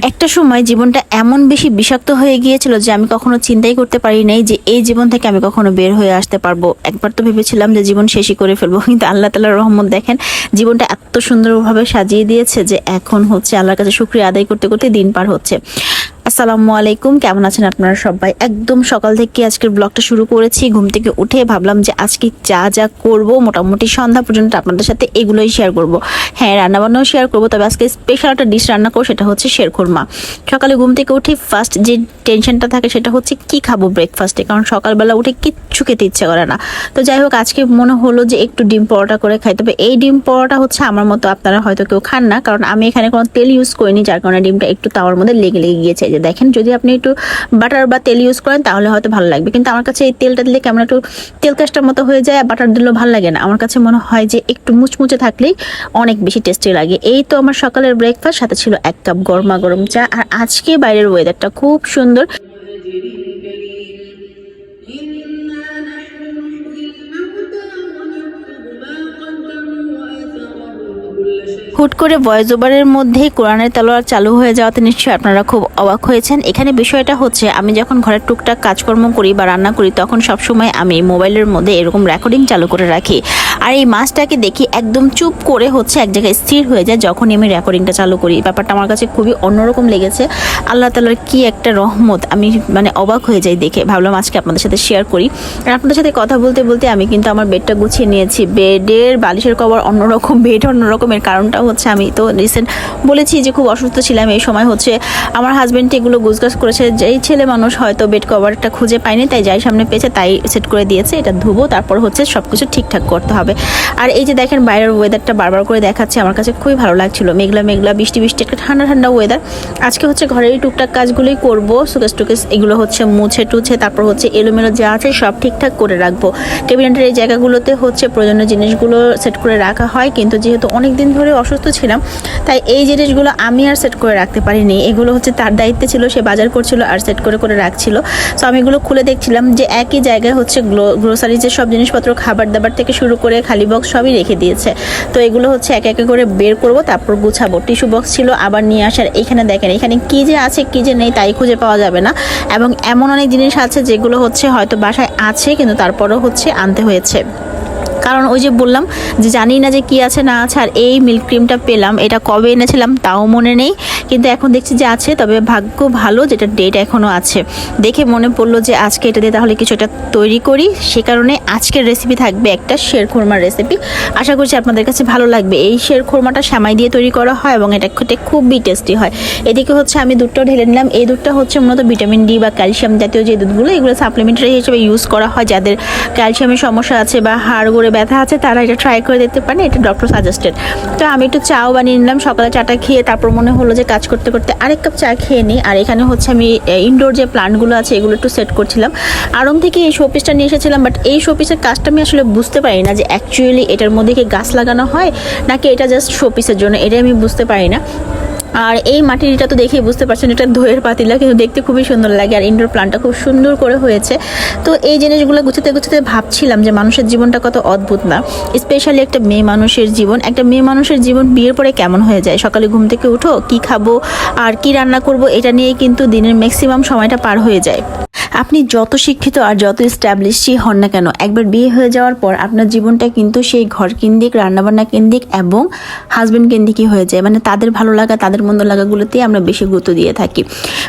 একটা সময় জীবনটা এমন বেশি বিষাক্ত হয়ে গিয়েছিল যে আমি কখনো চিন্তাই করতে পারি নাই যে এই জীবন থেকে আমি কখনো বের হয়ে আসতে পারব। একবার তো ভেবেছিলাম যে জীবন শেষই করে ফেলব, কিন্তু আল্লাহ তালার রহমত দেখেন, জীবনটা এত সুন্দরভাবে সাজিয়ে দিয়েছে যে এখন হচ্ছে আল্লাহর কাছে শুক্রিয়া আদায় করতে করতে দিন পার হচ্ছে। আসসালামু আলাইকুম, কেমন আছেন আপনারা সবাই? একদম সকাল থেকে আজকের ব্লগটা শুরু করেছি। ঘুম থেকে উঠে ভাবলাম যে আজকে যা যা করব, মোটামুটি সন্ধ্যা পর্যন্ত আপনাদের সাথে এগুলোই শেয়ার করব। হ্যাঁ রান্নাবান্নাও শেয়ার করব, তবে আজকে স্পেশাল একটা ডিশ রান্না করব, সেটা হচ্ছে শেরখুরমা। সকালে ঘুম থেকে উঠে ফার্স্ট যে টেনশনটা থাকে, সেটা হচ্ছে কি খাব ব্রেকফাস্টে কারণ সকালবেলা উঠে কিচ্ছু খেতে ইচ্ছে করে না। তো যাই হোক আজকে মনে হলো যে একটু ডিম পরোটা করে খাই। তবে এই ডিম পরোটা হচ্ছে আমার মতো আপনারা হয়তো কেউ খান না, কারণ আমি এখানে কোনো তেল ইউজ করিনি, যার কারণে ডিমটা একটু তাওয়ার মধ্যে লেগে লেগে গিয়েছে। যে দেখেন, যদি আপনি একটু বাটার বা তেল ইউজ করেন, তাহলে হয়তো ভালো লাগবে। কিন্তু আমার কাছে এই তেলটা দিলে কেমন একটু তেল কাজটার মতো হয়ে যায় বাটার দিলেও ভালো লাগে না। আমার কাছে মনে হয় যে একটু মুচমুচে থাকলেই অনেক বেশি টেস্টি লাগে। এই তো আমার সকালের ব্রেকফাস্ট সাথে ছিল এক কাপ গরমা গরম চা। আর আজকে বাইরের ওয়েদারটা খুব সুন্দর। হুট করে ভয়েস ওভারের মধ্যেই কোরআনের তালোয়ার চালু হয়ে যাওয়াতে নিশ্চয়ই আপনারা খুব অবাক হয়েছেন। এখানে বিষয়টা হচ্ছে, আমি যখন ঘরের টুকটাক কাজকর্ম করি বা রান্না করি, তখন সবসময় আমি মোবাইলের মধ্যে এরকম রেকর্ডিং চালু করে রাখি। আর এই মাছটাকে দেখি একদম চুপ করে হচ্ছে এক জায়গায় স্থির হয়ে যায় যখনই আমি রেকর্ডিংটা চালু করি। ব্যাপারটা আমার কাছে খুবই অন্যরকম লেগেছে। আল্লাহ তালার কি একটা রহমত, আমি মানে অবাক হয়ে যাই দেখে। ভাবলাম আজকে আপনাদের সাথে শেয়ার করি। আর আপনাদের সাথে কথা বলতে বলতে আমি কিন্তু আমার বেডটা গুছিয়ে নিয়েছি। বেডের বালিশের কভার অন্যরকম বেড অন্যরকমের কারণটা হচ্ছে আমি তো রিসেন্ট বলেছি যে খুব অসুস্থ ছিলাম। এই সময় হচ্ছে আমার হাজব্যান্ড এগুলো গুজগাছ করেছে। যেই ছেলে মানুষ হয়তো বেড কভারটা খুঁজে পায়নি, তাই যাই সামনে পেয়েছে, তাই সেট করে দিয়েছে। এটা ধুবো, তারপর হচ্ছে সব কিছু ঠিকঠাক করতে হবে। আর এই যে দেখেন বাইরের ওয়েদারটা বারবার করে দেখাচ্ছে, আমার কাছে খুবই ভালো লাগছিল। মেঘলা মেঘলা, বৃষ্টি বৃষ্টি, একটা ঠান্ডা ঠান্ডা ওয়েদার আজকে হচ্ছে ঘরের টুকটাক কাজগুলোই করব। সুকেশ টুকেশ এগুলো হচ্ছে মুছে, টুছে, তারপর হচ্ছে এলোমেলো যা আছে সব ঠিকঠাক করে রাখব। ক্যাবিনেটের এই জায়গাগুলোতে হচ্ছে প্রয়োজনীয় জিনিসগুলো সেট করে রাখা হয়, কিন্তু যেহেতু অনেক দিন ধরে অসুস্থ ছিলাম, তাই এই জিনিসগুলো আমি আর সেট করে রাখতে পারিনি। এগুলো হচ্ছে তার দায়িত্বে ছিল, সে বাজার করছিল আর সেট করে করে রাখছিল। সো আমি এগুলো খুলে দেখছিলাম যে একই জায়গায় হচ্ছে গ্রোসারি যে সব জিনিসপত্র খাবার দাবার থেকে শুরু করে খালি বক্স সবই রেখে দিয়েছে। তো এগুলো হচ্ছে এক একে করে বের করব, তারপর গুছাবো। টিস্যু বক্স ছিল, আবার নিয়ে আসার। এখানে দেখেন, এখানে কি যে আছে, কি যে নেই, তাই খুঁজে পাওয়া যাবে না। এবং এমন অনেক জিনিস আছে যেগুলো হচ্ছে হয়তো বাসায় আছে, কিন্তু তারপরও হচ্ছে আনতে হয়েছে। কারণ ওই যে বললাম যে জানি না যে কি আছে, না আছে, আর এই মিল্ক ক্রিমটা পেলাম, এটা কবে এনেছিলাম তাও মনে নেই। কিন্তু এখন দেখছি যে আছে, তবে ভাগ্য ভালো যেটা ডেট এখনও আছে। দেখে মনে পড়ল যে আজকে এটা দিয়ে তাহলে কিছু একটা তৈরি করি। সে কারণে আজকের রেসিপি থাকবে একটা শের খোরমার রেসিপি আশা করছি আপনাদের কাছে ভালো লাগবে। এই শের খোরমাটা শ্যামাই দিয়ে তৈরি করা হয় এবং এটা খেতে খুবই টেস্টি হয়। এদিকে হচ্ছে আমি দুধটাও ঢেলে নিলাম। এই দুধটা হচ্ছে মূলত ভিটামিন ডি বা ক্যালসিয়াম জাতীয় যে দুধগুলো, এগুলো সাপ্লিমেন্টারি হিসেবে ইউজ করা হয়। যাদের ক্যালসিয়ামের সমস্যা আছে বা হাড় গড়ে ব্যথা আছে, তারা এটা ট্রাই করে দেখতে পারেন, এটা ডক্টর সাজেস্টেড তো আমি একটু চাও বানিয়ে নিলাম, সকালে চাটা খেয়ে তারপর মনে হলো যে কাজ করতে করতে আরেক কাপ চা খেয়ে নিই। আর এখানে হচ্ছে আমি ইনডোর যে প্লান্টগুলো আছে, এগুলো একটু সেট করছিলাম। আরং থেকে এই শোপিসটা নিয়ে এসেছিলাম বাট এই শোপিসের কাজটা আমি আসলে বুঝতে পারি না যে অ্যাকচুয়ালি এটার মধ্যে কি গাছ লাগানো হয়, নাকি এটা জাস্ট শোপিসের জন্য এটা আমি বুঝতে পারি না। আর এই মাটিটা তো দেখেই বুঝতে পারছেন, এটা ধোয়ের পাতিলা, কিন্তু দেখতে খুবই সুন্দর লাগে আর ইনডোর প্লান্টটা খুব সুন্দর করে হয়েছে। তো এই জিনিসগুলো গুছাতে গুছাতে ভাবছিলাম যে মানুষের জীবনটা কত অদ্ভুত না স্পেশালি একটা মেয়ে মানুষের জীবন। একটা মেয়ে মানুষের জীবন বিয়ের পরে কেমন হয়ে যায়? সকালে ঘুম থেকে উঠো, কি খাব, আর কি রান্না করব, এটা নিয়ে কিন্তু দিনের ম্যাক্সিমাম সময়টা পার হয়ে যায়। আপনি যত শিক্ষিত আর যত স্ট্যাবলিশই হন না কেন, একবার বিয়ে হয়ে যাওয়ার পর আপনার জীবনটা কিন্তু সেই ঘর কেন্দ্রিক রান্নাবান্না কেন্দ্রিক এবং হাজব্যান্ড কেন্দ্রিকই হয়ে যায়। মানে তাদের ভালো লাগা, তাদের মন্দ লাগাগুলোতেই আমরা বেশি গুরুত্ব দিয়ে থাকি।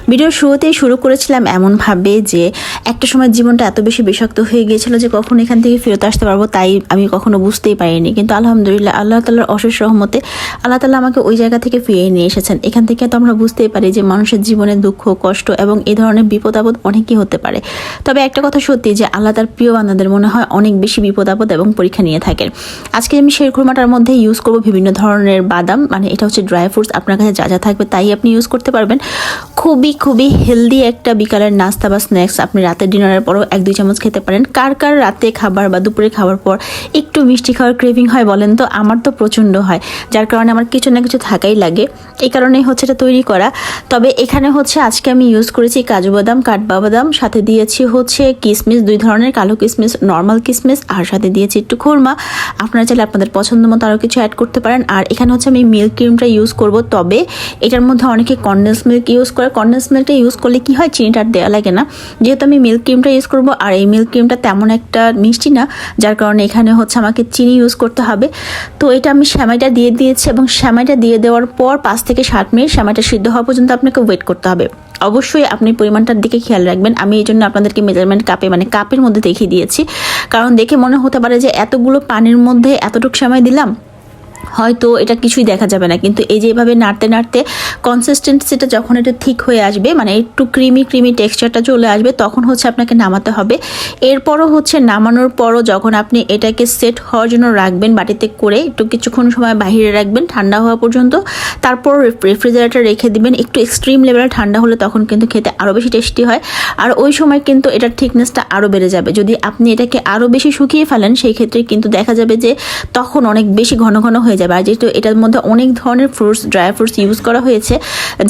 ভিডিওর শুরুতেই শুরু করেছিলাম এমনভাবে যে, একটা সময় জীবনটা এত বেশি বিষাক্ত হয়ে গিয়েছিল যে কখন এখান থেকে ফেরত আসতে পারব তাই আমি কখনো বুঝতেই পারিনি। কিন্তু আলহামদুলিল্লাহ, আল্লাহ তাল্লাহর অশেষ রহমতে আল্লাহ তাল্লাহ আমাকে ওই জায়গা থেকে ফিরিয়ে নিয়ে এসেছেন। এখান থেকে তো আমরা বুঝতেই পারি যে মানুষের জীবনে দুঃখ, কষ্ট এবং এই ধরনের বিপদ আপদ অনেকই হতে পারে। তবে একটা কথা সত্যি যে আল্লাহ তার প্রিয় বান্দাদের মনে হয় অনেক বেশি বিপদ আপদ এবং পরীক্ষা নিয়ে থাকেন। আজকে আমি শের খুরমাটার মধ্যে ইউজ করব বিভিন্ন ধরনের বাদাম মানে এটা হচ্ছে ড্রাই ফ্রুটস আপনার কাছে যা যা থাকবে তাই আপনি ইউজ করতে পারবেন। খুবই খুবই হেলদি একটা বিকালের নাস্তা বা স্ন্যাক্স আপনি রাতের ডিনারের পরও এক, দুই চামচ খেতে পারেন। কার কার রাতে খাবার বা দুপুরে খাবার পর একটু মিষ্টি খাওয়ার ক্রেভিং হয় বলেন তো? আমার তো প্রচণ্ড হয়, যার কারণে আমার কিছু না কিছু থাকাই লাগে। এই কারণেই হচ্ছে এটা তৈরি করা। তবে এখানে হচ্ছে আজকে আমি ইউজ করেছি কাজু বাদাম, কাঠবাদাম সাথে দিয়েছি হচ্ছে কিসমিস, দুই ধরনের কালো কিসমিস নর্মাল কিসমিস, আর সাথে দিয়েছি একটু খুরমা। আপনারা চাইলে আপনাদের পছন্দ মতো আরও কিছু অ্যাড করতে পারেন। আর এখানে হচ্ছে আমি মিল্ক ক্রিমটা ইউজ করব, তবে এটার মধ্যে অনেকে কন্ডেন্স মিল্ক ইউজ করে। কন্ডেন্স মিল্কটা ইউজ করলে কি হয়, চিনিটা আর দেওয়া লাগে না। যেহেতু আমি মিল্ক ক্রিমটা ইউজ করব, আর এই মিল্ক ক্রিমটা তেমন একটা মিষ্টি না, যার কারণে এখানে হচ্ছে আমাকে চিনি ইউজ করতে হবে। তো এটা আমি শ্যামাইটা দিয়ে দিয়েছি এবং শ্যামাইটা দিয়ে দেওয়ার পর পাঁচ থেকে সাত মিনিট শ্যামাইটা সিদ্ধ হওয়া পর্যন্ত আপনাকে ওয়েট করতে হবে। অবশ্যই আপনি পরিমাণটার দিকে খেয়াল রাখবেন। আমি এই জন্য আপনাদেরকে মেজারমেন্ট কাপে মানে কাপের মধ্যে দেখিয়ে দিয়েছি। কারণ দেখে মনে হতে পারে যে এতগুলো পানির মধ্যে এতটুকু সময় দিলাম হয়তো এটা কিছুই দেখা যাবে না। কিন্তু এই যে এভাবে নাড়তে নাড়তে কনসিস্টেন্সিটা যখন এটা ঠিক হয়ে আসবে মানে একটু ক্রিমি ক্রিমি টেক্সচারটা চলে আসবে, তখন হচ্ছে আপনাকে নামাতে হবে। এরপরও হচ্ছে নামানোর পরও যখন আপনি এটাকে সেট হওয়ার জন্য রাখবেন বাটিতে করে, একটু কিছুক্ষণ সময় বাইরে রাখবেন ঠান্ডা হওয়া পর্যন্ত, তারপর রেফ্রিজারেটর রেখে দিবেন, একটু এক্সট্রিম লেভেলে ঠান্ডা হলে তখন কিন্তু খেতে আরও বেশি টেস্টি হয়। আর ওই সময় কিন্তু এটার থিকনেসটা আরও বেড়ে যাবে। যদি আপনি এটাকে আরও বেশি শুকিয়ে ফেলেন, সেই ক্ষেত্রে কিন্তু দেখা যাবে যে তখন অনেক বেশি ঘন ঘন হয়ে যাবে। আর যেহেতু এটার মধ্যে অনেক ধরনের ফ্রুটস ড্রাই ফ্রুটস ইউজ করা হয়েছে,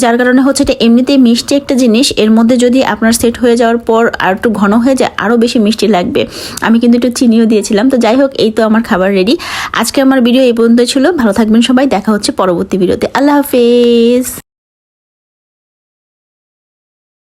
যার কারণে হচ্ছে এটা এমনিতেই মিষ্টি একটা জিনিস। এর মধ্যে যদি আপনার সেট হয়ে যাওয়ার পর আর একটু ঘন হয়ে যায় আরও বেশি মিষ্টি লাগবে। আমি কিন্তু একটু চিনিও দিয়েছিলাম। তো যাই হোক, এই তো আমার খাবার রেডি আজকে আমার ভিডিও এই পর্যন্ত ছিল। ভালো থাকবেন সবাই। দেখা হচ্ছে পরবর্তী ভিডিওতে আল্লাহ হাফেজ।